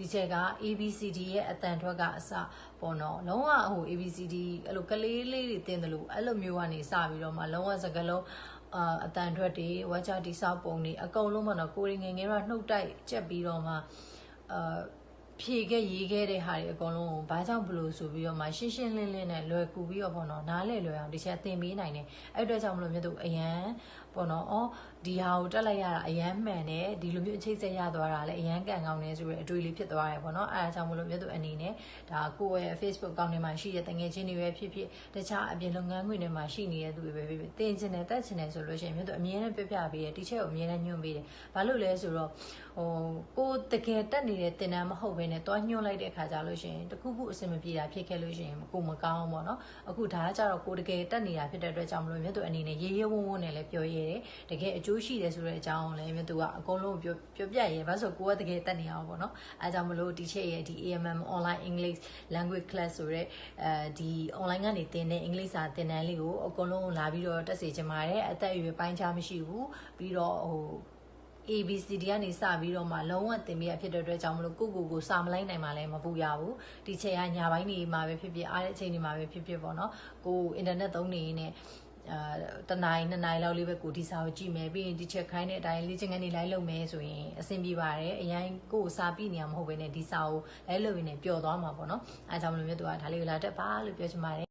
ဒီချက်က ABCD ရဲ့အတန်ထွက်ကအစပေါ့နော်လုံးဝဟို ABCD အဲ့လိုကလေးလေးတွေတင်တယ်လို့အဲ့လိုမျိုးကနေစပြီးတော့မှလုံးဝစကလုံးအာအတန်ထွက်တွေဝါချတိစောက်ပုံတွေအကုန်လုံးပေါ့နော်ကိုရီငယ်ငယ်တော့နှုတ်တိုက်ကြက်ပြီးတော့မှအာဖြေခဲ့ရေးခဲ့တဲ့ဟာတွေအကုန်လုံးကိုဘာကြောင့်ဘလို့ဆိုပြီးတော့မှရှင်းရှင်းလင်းလင်းနဲ့လွယ်ကူပြီးတော့ပေါ့နော်နားလည်လွယ်အောင်ဒီချက်သင်ပေးနိုင်တယ်အဲ့အတွက်ကြောင့်မလို့မြတ်သူအရန်ပေါ့နော်အော်ဒီဟာကိုတက်လိုက်ရတာအရန်မှန်တယ်ဒီလိုမျိုးအချိတ်ဆက်ရသွားတာလည်းအရန်ကန်ကောင်းတယ်ဆိုပြီးအတွေ့အလေးဖြစ်သွားတယ်ပေါ့နော်အဲ့ဒါကြောင့်မလို့မြတ်သူအနေနဲ့ဒါကိုယ့်ရဲ့ Facebook ကောင်းထဲမှာရှိတဲ့တငယ်ချင်းတွေပဲဖြစ်ဖြစ်တခြားအပြင်လုပ်ငန်းခွင်တွေမှာရှိနေတဲ့သူတွေပဲဖြစ်ဖြစ်သင်ချင်တယ်တက်ချင်တယ်ဆိုလို့ရှိရင်မြတ်သူအမြဲတမ်းပြပြပေးတယ်တီချက်ကိုအမြဲတမ်းညွှန်ပေးတယ်ဘာလို့လဲဆိုတော့ဟိုကိုတကယ်တက်နေတဲ့တင်တန်းမဟုတ်ဘဲနဲ့တွားညွှန်လိုက်တဲ့အခါကျလို့ရှိရင်တခုခုအဆင်မပြေတာဖြစ်ခဲ့လို့ရှိရင်ကိုမကောင်းဘူးပေါ့နော်အခုဒါကကြတော့ကိုတကယ်တက်နေတာဖြစ်တဲ့အတွက်ကြောင့်မလို့မြတ်သူအနေနဲ့ရေးရေးဝုန်းဝုန်းနဲ့လည်းပြောရဲတယ်တကယ်အကျိုးရှိတယ်ဆိုတဲ့အကြောင်းကိုလည်းမြတ်သူကအကုန်လုံးပြောပြောပြရဲဘာလို့ဆိုကိုကတကယ်တက်နေအောင်ပေါ့နော်အဲကြောင့်မလို့ဒီချက်ရဲ့ဒီ AMM online English language class ဆိုတဲ့အဲဒီ online ကနေသင်တဲ့အင်္ဂလိပ်စာသင်တန်းလေးကိုအကုန်လုံးလာပြီးတော့တက်စေချင်ပါတယ်အသက်အရွယ်ပိုင်းခြားမရှိဘူးပြီးတော့ဟို ABCD ကနေစပြီးတော့မှလုံးဝသင်ပေးရဖြစ်တဲ့အတွက်ကြောင့်မလို့ကိုကိုကိုစာမလိုက်နိုင်မှလည်းမပူရဘူးဒီချိန်ကညာပိုင်းနေမှာပဲဖြစ်ဖြစ်အားတဲ့အချိန်နေမှာပဲဖြစ်ဖြစ်ပေါ့နော်ကိုအင်တာနက်သုံးနေနေ အာတနိုင်နှစ်နိုင်လောက်လေးပဲကိုဒီစာကိုကြည့်မယ်ပြီးရင်ဒီချက်ခိုင်းတဲ့အတိုင်းလေ့ကျင့်ခန်းတွေလိုက်လုပ်မယ်ဆိုရင်အဆင်ပြေပါတယ်အရင်ကိုစာပြနေရမဟုတ်ဘဲနဲ့ဒီစာကိုလိုက်လုပ်ရင်းနဲ့ပျော်သွားမှာပေါ့နော်အဲကြောင့်မလို့မြတ်သူကဒါလေးကိုလာတက်ပါလို့ပြောချင်ပါတယ်